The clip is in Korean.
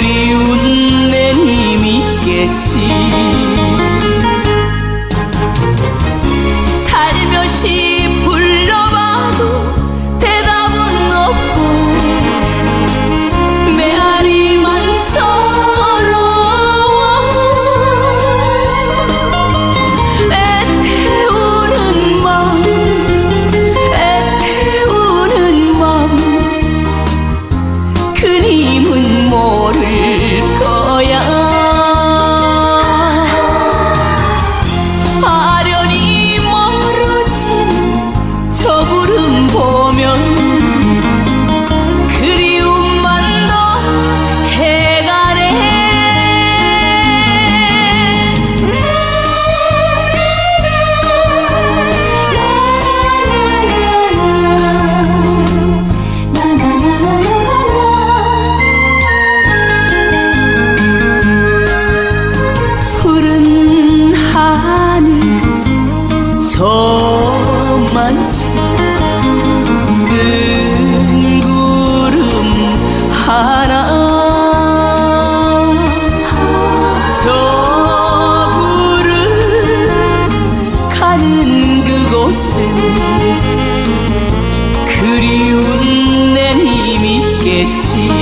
പൊരിയുന്നെനിമിക്കച്ചീ 많지. 는 구름 하나. 저 구름 가는 그곳은 그리운 내 힘이 있겠지.